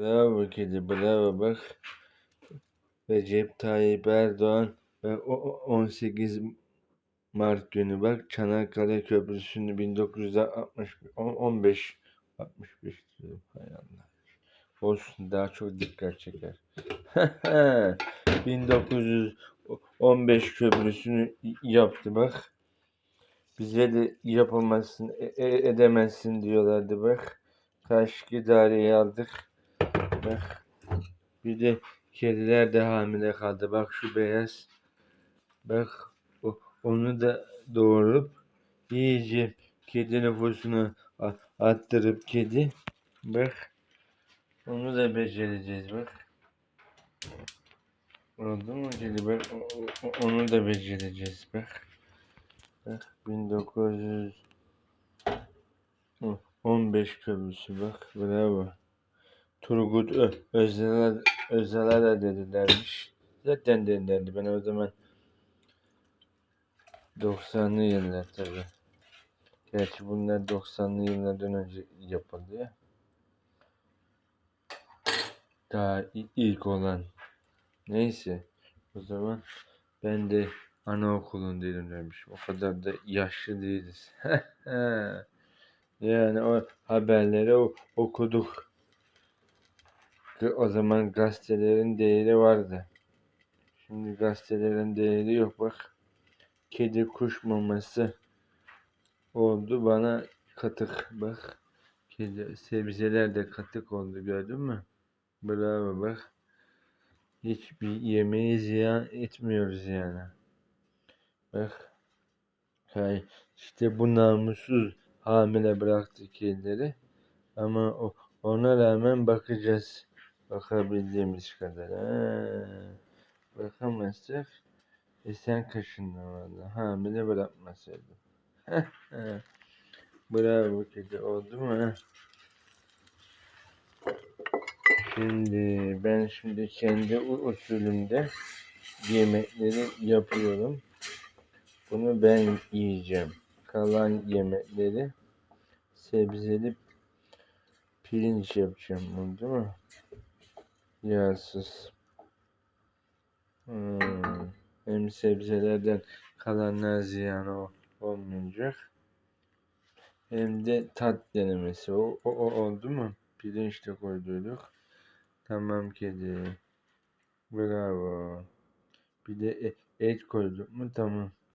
Bravo kedi, bravo bak. Recep Tayyip Erdoğan ve o- o- 18 Mart günü bak Çanakkale Köprüsü'nü 1960 on- 15 65 diyorum. Olsun daha çok dikkat çeker. 1915 köprüsünü yaptı bak. Bize de yapamazsın, e- e- edemezsin diyorlardı bak. Kaşık idareyi aldık. Bak. Bir de kediler de hamile kaldı. Bak şu beyaz. Bak onu da doğurup iyice kedi nüfusunu attırıp kedi. Bak. Onu da becereceğiz bak. Oldu mu kedi? Bak onu da becereceğiz bak. Bak 1915 köprüsü bak. Bravo. Turgut Ö Özalar, Özalar da dedilermiş. Zaten dedilerdi. Ben o zaman 90'lı yıllar tabi. Gerçi bunlar 90'lı yıllardan önce yapıldı ya. Daha ilk olan. Neyse. O zaman ben de anaokulundaydım demiş. O kadar da yaşlı değiliz. yani o haberleri o- okuduk. O zaman gazetelerin değeri vardı. Şimdi gazetelerin değeri yok bak. Kedi kuş maması oldu bana katık bak. Kedi sebzeler de katık oldu gördün mü? Bravo bak. Hiçbir yemeği ziyan etmiyoruz yani. Bak. Hay, işte bu namussuz hamile bıraktı kedileri. Ama o, ona rağmen bakacağız. Bakabildiğimiz kadar. Ha. Bakamazsak e sen kaşındın valla. Hamile bırakmasaydın. Bravo kedi oldu mu? Şimdi ben şimdi kendi usulümde yemekleri yapıyorum. Bunu ben yiyeceğim. Kalan yemekleri sebzeli pirinç yapacağım bunu değil mi? Yağsız. Hmm. Hem sebzelerden kalanlar ziyan ol- olmayacak. Hem de tat denemesi. O, o, o oldu mu? Pirinç de koyduk. Tamam kedi. Bravo. Bir de e- et koyduk mu? Tamam.